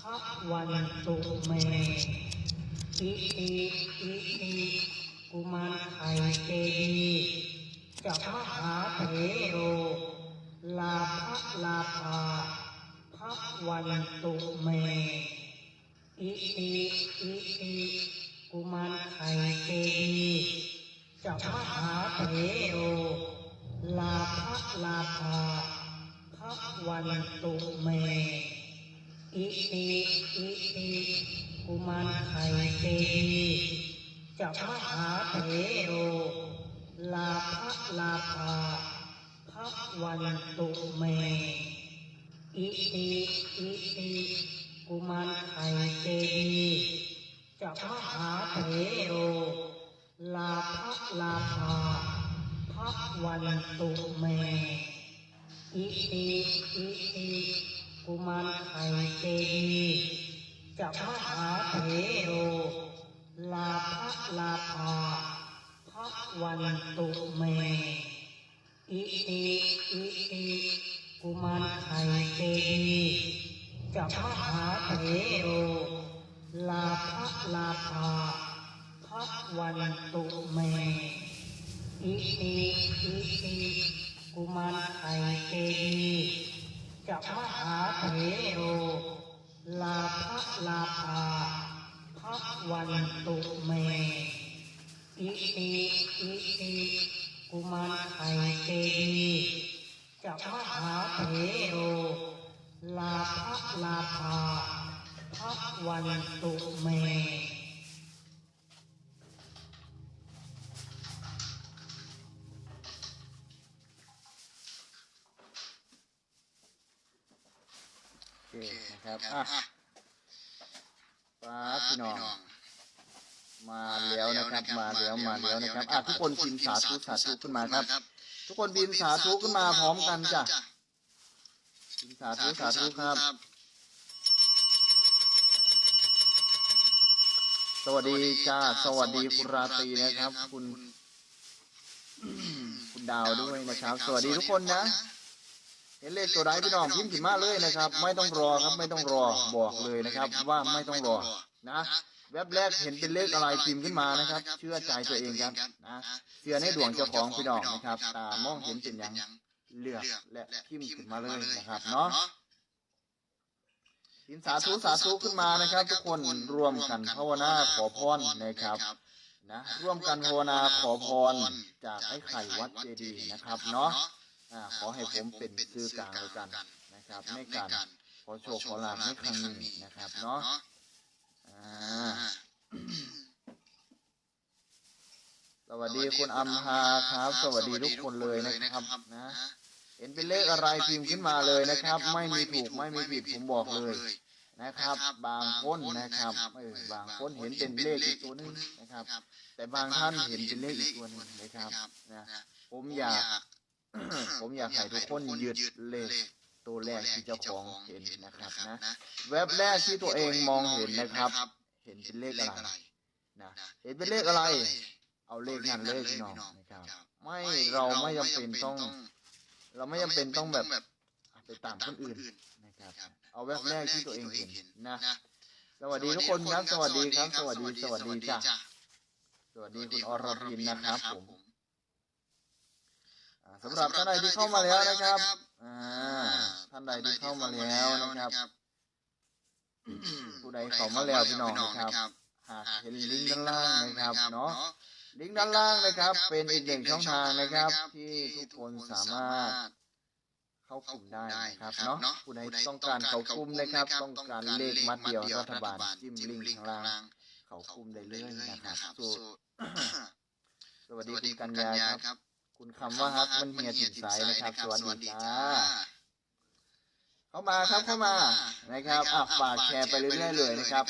พระวันตุเมอิติอิติกุมารไข่เจดีย์จักมหาเถโร ลาภลาภาพระวันตุเมอิติอิติกุมารไข่เจดีย์จักมหาเถโร ลาภลาภาพระวันตุเม อิติอิติกุมารไข่เจดีย์จักมหาเถโรลาภลาภาพระวันตุเม อิติอิติกุมารไข่เจดีย์จักมหาเถโรลาภลาภาพระวันตุเม อิติอิติ กุมารไข่เจดีจักมหาเถโร ลาภลาภาพระวันตุเม อิติอิติกุมารไข่เจดีจักมหาเถโร ลาภลาภาพระวันตุเม อิติอิติกุมารไข่เจดี จักมหาเถโรลาภลาภาพระวันตุเม อิติอิติกุมารไข่เจดีย์จักมหาเถโรลาภลาภาพระวันตุเม คนะครับอะป้าพี่น้อง มาแล้วนะครับ มาแล้วมาแล้วนะครับอะทุกคนพิมพ์สาธุสาธุขึ้นมาครับ ทุกคนพิมพ์สาธุขึ้นมาพร้อมกันจ้ะพิมพ์สาธุสาธุครับ สวัสดีจ้าสวัสดีคุณราตรีนะครับ คุณ คุณดาวด้วยนะครับ สวัสดีทุกคนนะเห็นเลขตัวใดพี่น้องพิมพ์ขึ้นมาเลยนะครับ ไม่ต้องรอครับไม่ต้องรอบอกเลยนะครับ ว่าไม่ต้องรอนะแวบแรกเห็นเป็นเลขอะไรพิมพ์ขึ้นมานะครับ เชื่อใจตัวเองครับนะเชื่อในดวงเจ้าของพี่น้องนะครับ ตามองเห็นเป็นอย่างเลือกและพิมพ์ขึ้นมาเลยนะครับเนาะพิมพ์สาธุสาธุขึ้นมานะครับ ทุกคนร่วมกันภาวนาขอพรนะครับนะร่วมกันภาวนาขอพรจากไอ้ไข่วัดเจดีย์นะครับเนาะ ขอให้ผมเป็นสื่อกลางแล้วกันนะครับในการขอโชคขอลาภในครั้งนี้นะครับเนาะอ่าสวัสดีคุณอัมพาครับ สวัสดีทุกคนเลยนะครับนะเห็นเป็นเลขอะไรพิมพ์ขึ้นมาเลยนะครับ ไม่มีถูกไม่มีผิดผมบอกเลยนะครับ บางคนนะครับเออบางคนเห็นเป็นเลขอีกตัวหนึงนะครับ แต่บางท่านเห็นเป็นเลขอีกตัวหนึงนะครับนะผมอยาก ผมอยากให้ทุกคนยึดเลขตัวแรกที่เจ้าของเห็นนะครับนะแวบแรกที่ตัวเองมองเห็นนะครับ เห็นเป็นเลขอะไรนะเห็นเป็นเลขอะไร เอาเลขนั้นเลยพี่น้องนะครับ ไม่เราไม่จำเป็นต้อง เราไม่จำเป็นต้องแบบไปตามคนอื่นนะครับ เอาแวบแรกที่ตัวเองเห็นนะสวัสดีทุกคนครับ สวัสดีครับ สวัสดีสวัสดีจ้ะสวัสดีคุณอรพินนะครับผมอ่า สำหรับท่านใดที่เข้ามาแล้วนะครับอ่าท่านใดที่เข้ามาแล้วนะครับ ผู้ใดเข้ามาแล้วพี่น้องนะครับหากเห็นลิงก์ด้านล่างนะครับเนาะลิงก์ด้านล่างนะครับ เป็นอีกหนึ่งช่องทางนะครับ ที่ทุกคนสามารถเข้ากลุ่มได้นะครับเนาะผู้ใดต้องการเข้ากลุ่มนะครับ ต้องการเลขมัดเดียวรัฐบาลจิ้มลิงก์ข้างล่างเข้ากลุ่มได้เลยนะครับสู้สวัสดีคุณกัญญาครับ คุณคำว่าฮักมันเฮียถิ่นสายนะครับสวัสดีจ้าเข้ามาครับเข้ามานะครับอะฝากแชร์ไปเรื่อยๆเลยนะครับ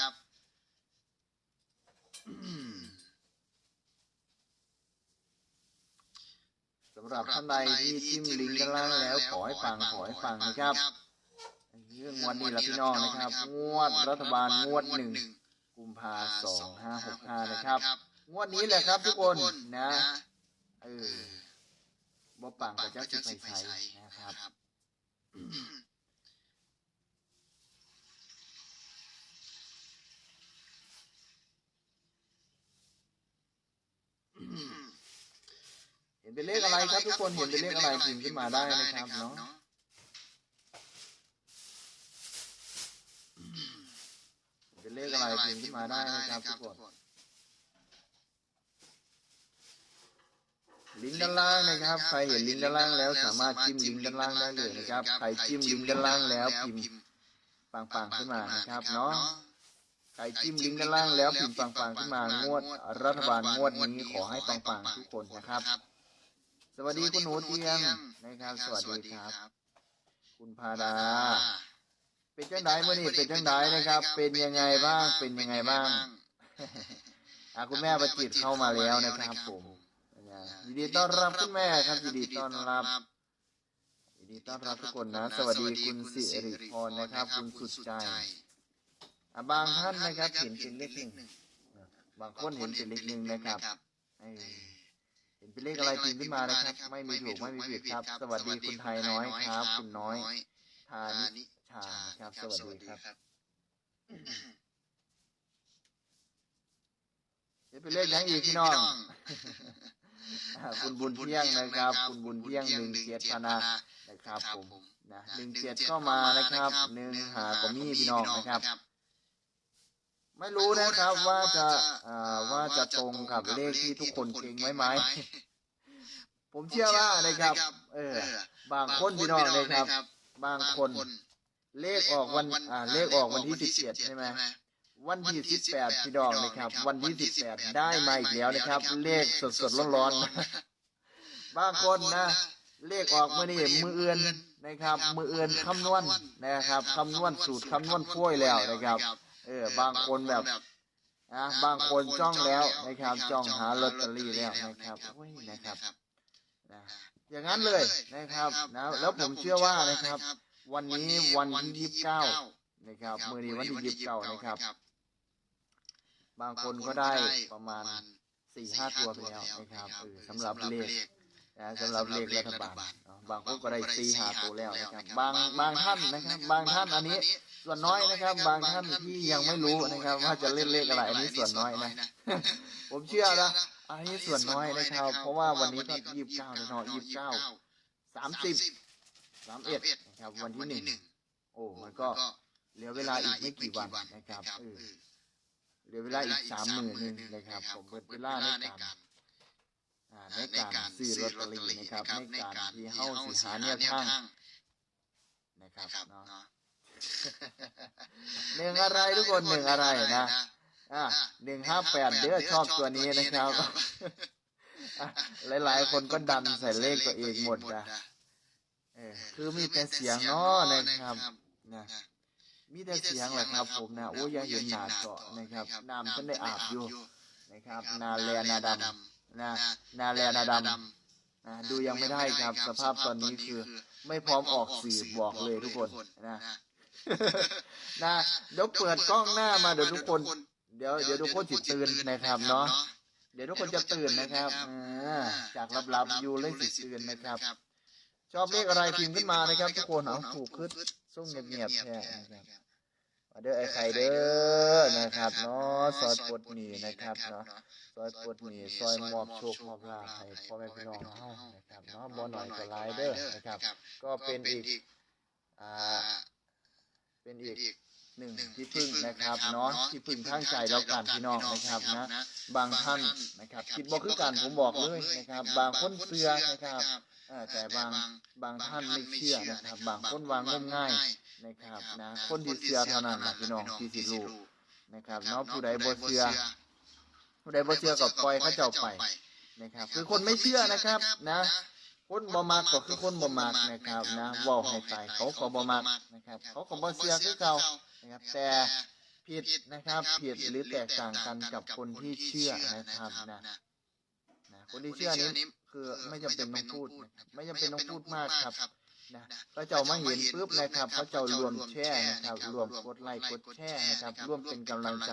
สำหรับท่านใดที่จิ้มลิงก์ด้านล่างแล้วขอให้ฟังขอให้ฟังนะครับเรื่องงวดนี้ละพี่น้องนะครับ งวดรัฐบาลงวดหนึ่งกุมภาสองห้าหกห้านะครับ งวดนี้แหละครับทุกคนนะเออ บ่ปังก็จ้าสิไปใช้นะครับเห็นเป็นเลขอะไรครับทุกคนเห็นเป็นเลขอะไรพิมพ์ขึ้นมาได้นะครับเนาะเป็นเลขอะไรพิมพ์ขึ้นมาได้นะครับทุกคน ลิงก์ด้านล่างนะครับ ใครเห็นลิงก์ด้านล่างแล้ว สามารถจิ้มลิงก์ด้านล่างได้เลยนะครับ ใครจิ้มลิงก์ด้านล่างแล้วพิมพ์ปังๆขึ้นมานะครับเนาะ ใครจิ้มลิงก์ด้านล่างแล้วพิมพ์ปังๆขึ้นมางวด รัฐบาลงวดนี้ขอให้ปังๆทุกคนนะครับ สวัสดีคุณหนูเตียงนะครับ สวัสดีครับ คุณพาดา เป็นจังไดเมื่อนี้เป็นจังไดนะครับ เป็นยังไงบ้าง เป็นยังไงบ้างอะคุณแม่ประจิตเข้ามาแล้วนะครับผม ยินดีต้อนรับคุณแม่ครับยินดีต้อนรับยินดีต้อนรับทุกคนนะ สวัสดีคุณสิริพรนะครับ คุณสุดใจอะบางท่านนะครับเห็นเป็นเลขหนึ่งบางคนเห็นเป็นเลขหนึ่งนะครับเออเห็นเป็นเลขอะไรพิมพ์ขึ้นมานะครับ ไม่มีถูกไม่มีผิดครับ สวัสดีคุณไทยน้อยครับ คุณน้อยทานิชานะครับ สวัสดีครับเห็นเป็นเลขยังอีกพี่น้องอ่า คุณบุญเที่ยงนะครับ คุณบุญเที่ยงหนึ่งเจ็ดพนานะครับผมนะหนึ่งเจ็ดเข้ามานะครับหนึ่งหาก็มีพี่น้องนะครับ ไม่รู้นะครับว่าจะอ่าว่าจะตรงกับเลขที่ทุกคนเก่งไว้ไหมผมเชื่อว่านะครับ เออ บางคนพี่น้องนะครับ บางคน เลขออกวันอ่าเลขออกวันที่สิบเจ็ดใช่ไหม วันที่สิบแปดพี่ดองนะครับ วันที่สิบแปดได้มาอีกแล้วนะครับ เลขสดสดร้อนร้อนๆบางคนนะเลขออกมือนี่มือเอือนนะครับ มือเอือนคำนวณนะครับคำนวณสูตรคำนวณพ้วยแล้วนะครับ เออบางคนแบบนะบางคนจ้องแล้วนะครับจ้องหาลอตเตอรี่แล้วนะครับโอ้ยนะครับนะอย่างนั้นเลยนะครับนะแล้วผมเชื่อว่านะครับ วันนี้วันที่ยี่สิบเก้านะครับมือนี้วันที่ยี่สิบเก้านะครับ บางคนก็ได้ประมาณสี่ห้าตัวไปแล้วนะครับเออสำหรับเลขนะสำหรับเลขรัฐบาลเนาะบางคนก็ได้สี่ห้าตัวแล้วนะครับบางบางท่านนะครับ บางท่านอันนี้ส่วนน้อยนะครับ บางท่านที่ยังไม่รู้นะครับ ว่าจะเล่นเลขอะไรอันนี้ส่วนน้อยนะ ผมเชื่อนะอันนี้ส่วนน้อยนะครับ เพราะว่าวันนี้ก็ยี่สิบเก้าเนาะยี่สิบเก้าสามสิบสามเอ็ดนะครับ วันที่หนึ่งโอ้มันก็เหลือเวลาอีกไม่กี่วันนะครับเออ เหลือเวลาอีกสามหมื่นหนึ่งนะครับผมเปิดเวลาในการอ่าในการซื้อลอตเตอรี่นะครับในการที่เฮ้าสิหาเนี่ยทางนะครับเนาะหนึ่งอะไรทุกคนหนึ่งอะไรนะอ่าหนึ่งห้าแปดเด้อชอบตัวนี้นะครับอะหลายๆ คนก็ดันใส่เลขตัวเองหมดนะเออคือมีแต่เสียงเนาะนะครับนะ มีแต่เสียงแหละครับผมนะโอ้ยยังเห็นหนาเจาะนะครับน้ำฉันได้อาบอยู่นะครับ นาแลนาดำนะนาแลนาดำนะดูยังไม่ได้ครับ สภาพตอนนี้คือ ไม่พร้อมออกสื่อบอกเลยทุกคนนะนะเดี๋ยวเปิดกล้องหน้ามาเดี๋ยวทุกคน เดี๋ยวเดี๋ยวทุกคนจิตตื่นนะครับเนาะเดี๋ยวทุกคนจะตื่นนะครับอ่าจากลับๆอยู่เลยจิตตื่นนะครับ ชอบเลขอะไรพิมพ์ขึ้นมานะครับ ทุกคนเอาถูกขึ้น ส่งเงียบๆแท้นะครับมาเด้อไอ้ไข่เด้อนะครับเนาะซอยปลดหนีนะครับเนาะซอยปลดหนีซอยมอบโชคมอบลาภให้พ่อแม่พี่น้องเฮานะครับเนาะบ่หน่อยก็หลายเด้อนะครับ ก็เป็นอีกอ่าเป็นอีกหนึ่งที่พึ่งนะครับเนาะที่พึ่งทางใจแล้วกันพี่น้องนะครับนะบางท่านนะครับ คิดบอกคือกันผมบอกเลยนะครับ บางคนเสือนะครับอ่า แต่บางบางท่านไม่เชื่อนะครับ บางคนวางงมง่ายนะครับนะคนที่เชื่อเท่านั้นนะพี่น้องที่สิรู้นะครับเนาะผู้ใดบ่เชื่อผู้ใดบ่เชื่อก็ปล่อยเขาเจ้าไปนะครับ คือคนไม่เชื่อนะครับนะคนบ่มักก็คือคนบ่มักนะครับนะเว้าให้ตายเขาก็บ่มักนะครับ เขาก็บ่เชื่อคือเก่านะครับ แต่ผิดนะครับผิดหรือแตกต่างกันกับคนที่เชื่อนะครับนะนะคนที่เชื่อนี้ คือไม่จำเป็นต้องพูดนะครับไม่จำเป็นต้องพูดมากครับนะพระเจ้ามาเห็นปุ๊บนะครับพระเจ้ารวมแช่นะครับ รวมกดไลค์กดแช่นะครับ ร่วมเป็นกำลังใจ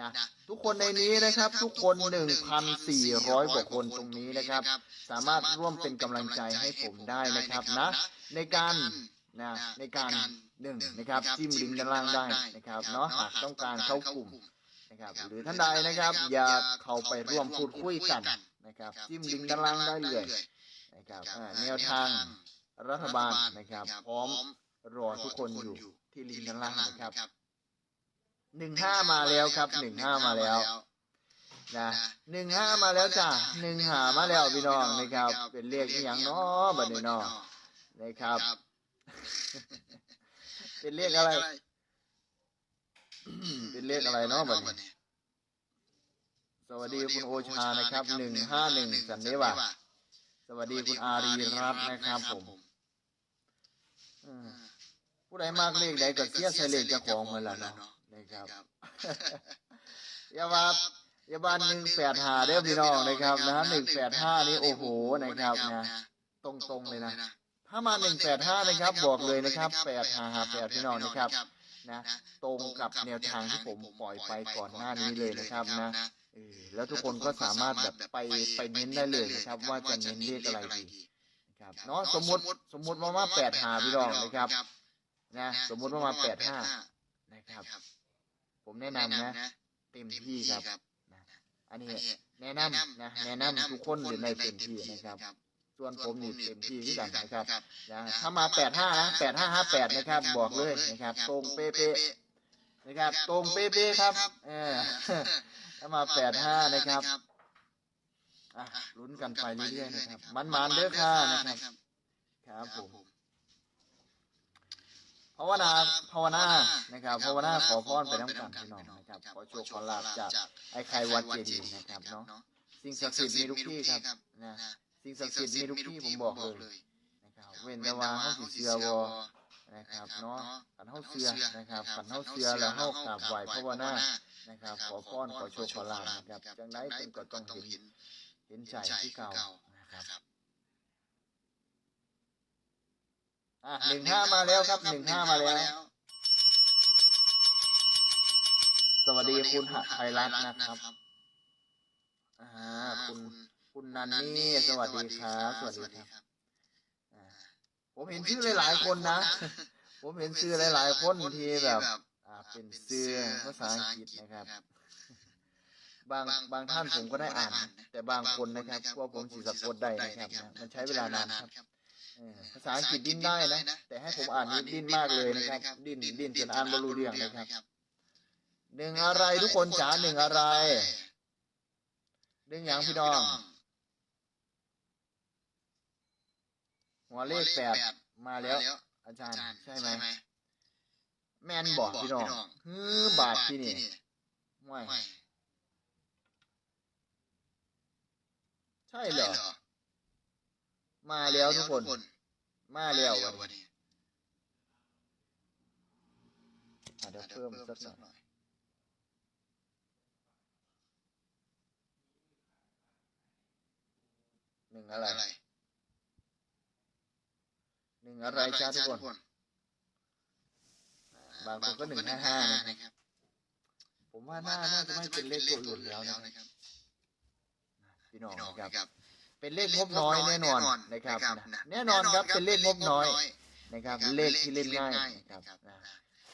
นะทุกคนในนี้นะครับ ทุกคนหนึ่งพันสี่ร้อยกว่าคนตรงนี้นะครับ สามารถร่วมเป็นกำลังใจให้ผมได้นะครับนะ ในการนะในการหนึ่งนะครับจิ้มลิงก์ด้านล่างได้นะครับเนาะหากต้องการเข้ากลุ่มนะครับ หรือท่านใดนะครับ อยากเข้าไปร่วมพูดคุยกัน นะนะครับ จิ้มลิงก์ด้านล่างได้เลยนะครับอ่าแนวทางรัฐบาลนะครับ พร้อมรอทุกคนอยู่ที่ลิงก์ด้านล่างนะครับหนึ่งห้ามาแล้วครับหนึ่งห้ามาแล้วนะหนึ่งห้ามาแล้วจ้ะหนึ่งหามาแล้วพี่น้องนะครับ เป็นเลขอหย่างเน้อบัดนี้เน้อนะครับ เป็นเลขอะไร เป็นเลขอะไรเนาะบัดนี้ สวัสดีคุณโอชานะครับหนึ่งห้าหนึ่งสันนิวาสวัสดีคุณอารีรัตน์นะครับผมอืมผู้ใดมากเลขใดก็เสียใส่เลขเจ้าของเหมือนละเนาะนะครับอย่าว่าอย่าบานหนึ่งแปดห้าเด้อพี่น้องนะครับนะหนึ่งแปดห้านี่โอ้โหนะครับนะตรงๆเลยนะถ้ามาหนึ่งแปดห้านะครับบอกเลยนะครับแปดห้าห้าแปดพี่น้องนะครับ นะ ตรงกับแนวทางที่ผมปล่อยไปก่อนหน้านี้เลยนะครับนะ เออแล้วทุกคนก็สามารถแบบไปไปเน้นได้เลยนะครับ ว่าจะเน้นเลขอะไรดีนะครับเนาะสมมติสมมติว่ามาแปดหาพี่น้องนะครับนะสมมติว่ามาแปดห้านะครับ ผมแนะนำนะเต็มที่ครับนะอันนี้แนะนำนะแนะนำทุกคนเลยในเต็มที่นะครับ ส่วนผมนี่เต็มที่ที่กันนะครับนะถ้ามาแปดห้านะแปดห้าห้าแปดนะครับ บอกเลยนะครับ ตรงเป๊ะๆนะครับ ตรงเป๊ะๆครับ เออ ถ้ามาแปดห้านะครับอะลุ้นกันไปเรื่อยๆนะครับ มันๆเด้อค่ะนะครับครับผมภาวนาภาวนานะครับภาวนาขอพรไปน้ำกันพี่น้องนะครับขอโชคขอลาบจากไอ้ไข่วัดเจดีย์นะครับเนาะสิ่งศักดิ์สิทธิ์มีทุกที่ครับนะสิ่งศักดิ์สิทธิ์มีทุกที่ผมบอกเลยนะครับเว้นแต่ว่าเฮาสิเชื่อบ่นะครับเนาะขันเฮาเชื่อนะครับขันเฮาเชื่อแล้วเฮากราบไหว้ภาวนา นะครับ ขอพรขอโชคขอลาบนะครับจังไดเพิ่นก็ต้องเห็นเห็นใจที่เก่านะครับอะหนึ่งห้ามาแล้วครับหนึ่งห้ามาแล้ว สวัสดีคุณหไทยรัตน์นะครับอ่าคุณคุณนันนี่สวัสดีครับสวัสดีครับอ่าผมเห็นชื่อหลายๆคนนะ ผมเห็นชื่อหลายๆคนที่แบบอ่า เป็นชื่อภาษาอังกฤษนะครับ บางบางท่านผมก็ได้อ่าน แต่บางคนนะครับพวกผมสีสะกดได้นะครับนะมันใช้เวลานานครับเออภาษาอังกฤษดิ้นได้นะ แต่ให้ผมอ่านนี่ดิ้นมากเลยนะครับ ดิ้นดิ้นจนอ่านไม่รู้เรื่องนะครับหนึ่งอะไรทุกคนจ๋าหนึ่งอะไรหนึ่งอย่างพี่น้อง หัวเลขแปดมาแล้ว อาจารย์ใช่ไหมแมนบอกพี่น้องฮือบาทที่นี่ไม่ใช่เหรอ มาแล้วทุกคน มาแล้ววันนี้อะเดี๋ยวเพิ่มสักหน่อยหนึ่งอะไรหนึ่งอะไรจ้าทุกคน บางคนก็หนึ่งห้าห้านะครับ ผมว่าน่าน่าจะไม่เป็นเลขตัวอื่นแล้วนะครับพี่น้องนะครับ เป็นเลขงบน้อยแน่นอนนะครับนะแน่นอนครับเป็นเลขงบน้อยนะครับ เลขที่เล่นง่ายนะครับนะ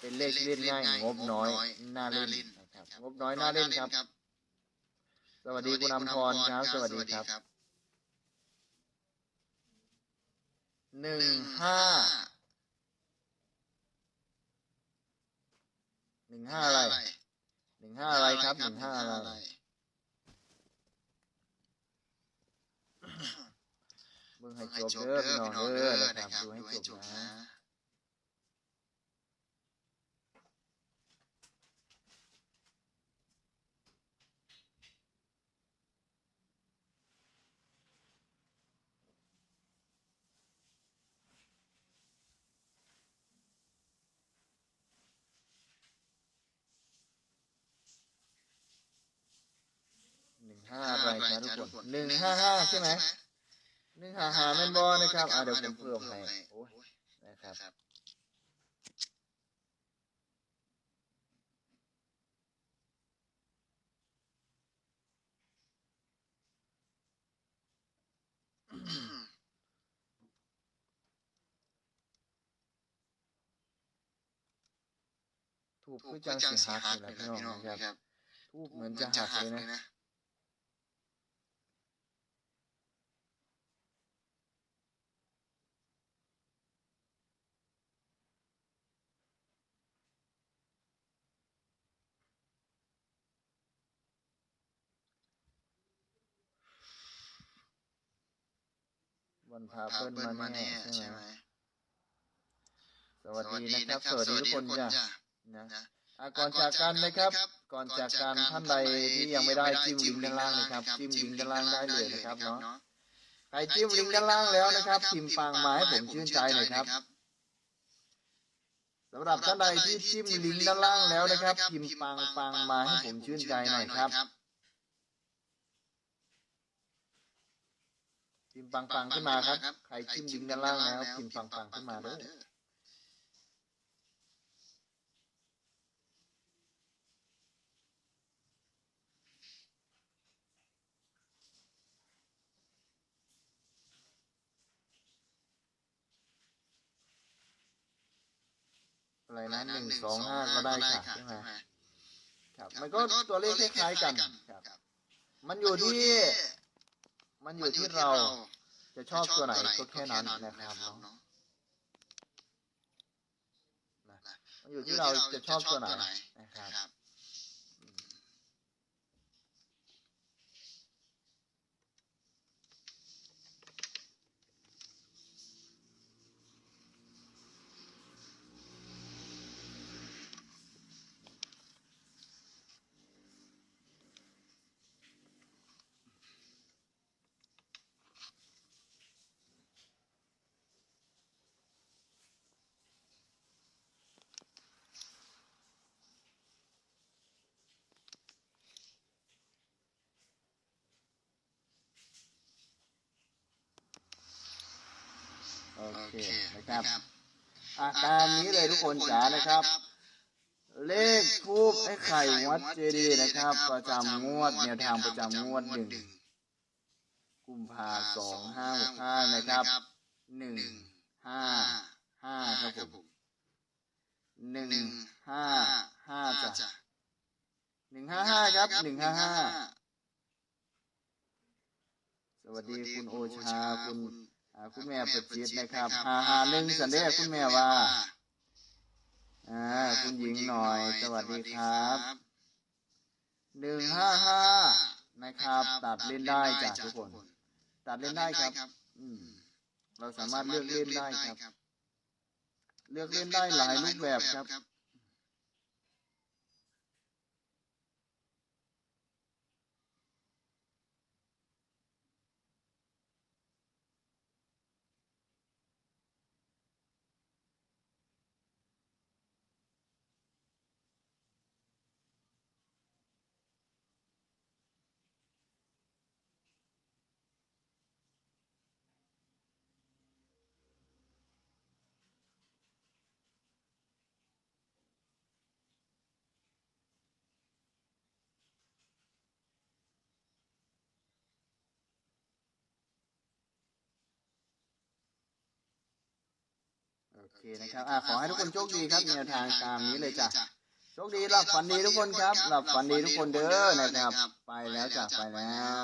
เป็นเลขที่เล่นง่ายงบน้อยน่าเล่นนะครับงบน้อยน่าเล่นครับ สวัสดีคุณอำพรครับ สวัสดีครับหนึ่งห้า หนึ่งห้าอะไรหนึ่งห้าอะไรครับหนึ่งห้าอะไรเบิ่งให้จบเด้อพี่น้องเด้อนะครับดูให้จบนะ ห นึ่งห้าอะไรครับทุกคนหนึ่งห้าห้าใช่ไหมหนึ่งห้าห้าแม่นบอนะครับอ่าเดี๋ยวผมเพิ่มให้โอ้ยนะครับถูกคือจังสิหักนี่แหละพี่น้องนะครับทูบเหมือนจะหักเลยนะ วันพาเปิ้ลมาแน่ใช่ใช่ไหไหมมสวัสสวัสดีดีนะนะคครัรับบสสวัวัสสดีดีทุทุกกคคนนจ้ะจ้ะนะนะอะก่ก่ออนนจาจากกกักันนนะนะคครัรับบก่อนก่อนจาจากกกักันนท่าท่านนใดใดที่ที่ยัยังงไม่ไม่ได้ได้จิ้จิ้มมลิลิงงก์ก์ด้าด้านนล่าล่างงนะนะคครัรับบจิ้จิ้มมลิลิงงก์ก์ด้าด้านนล่าล่างงได้ได้เลเลยยนะนะคครัรับบเนาะเนาะใครจิ้มลิงก์ด้านล่างแล้วนะครับพิมพ์ปังมาให้ผมชื่นใจหน่อยครับสำหรับท่านใดที่จิ้มลิงก์ด้านล่างแล้วนะครับพิมพ์ปังปังมาให้ผมชื่นใจหน่อยครับ พิมพ์ปังปังขึ้นมาครับ ใครจิ้มลิงก์ด้านล่างแล้วพิมพ์ปังปังขึ้นมาเด้ออะไรนะหนึ่งสองห้าก็ได้ค่ะใช่ไหมครับ มันก็ตัวเลขคล้ายๆกันครับ มันอยู่ที่ มันอยู่ที่เราจะชอบตัวไหนก็แค่นั้นนะครับเนาะมันอยู่ที่เราจะชอบตัวไหนนะครับ โอโอเคเคนะนะคครัรับบอะอะตาตามมนี้นี้เลเลยยทุทุกกคคนนจ๋าจ๋านะนะคครัรับบเลขทูบไอ้ไข่วัดเจดีย์นะครับ ประจำงวดแนวทางประจำงวดหนึ่งกุมภาสองห้าหกห้านะครับหนึ่งห้าห้าครับผมหนึ่งห้าห้าจ้ะหนึ่งห้าห้าครับหนึ่งห้าห้าสวัสดีคุณโอชาคุณอ่า คุณแม่ประจิตนะครับหาหาหนึ่งสันเดชคุณแม่ว่าอ่าคุณหญิงหน่อย สวัสดีครับหนึ่งห้าห้านะครับ ตัดเล่นได้จ้ะทุกคน ตัดเล่นได้ครับ อืมเราสาามสามารรถถเลืเลืออกกเล่เล่นนได้ได้คครัรับบเลือกเลืเล่อนกได้เล่นหได้ลาหยลายรูรูปปแบแบบบคครัรับ เคนะครับอ่าขอให้ทุกคนโชคดีครับแนวทางตามนี้เลยจ้ะโชคดีหลับฝันดีทุกคนครับ หลับฝันดีทุกคนเด้อนะครับ ไปแล้วจ้ะไปแล้ว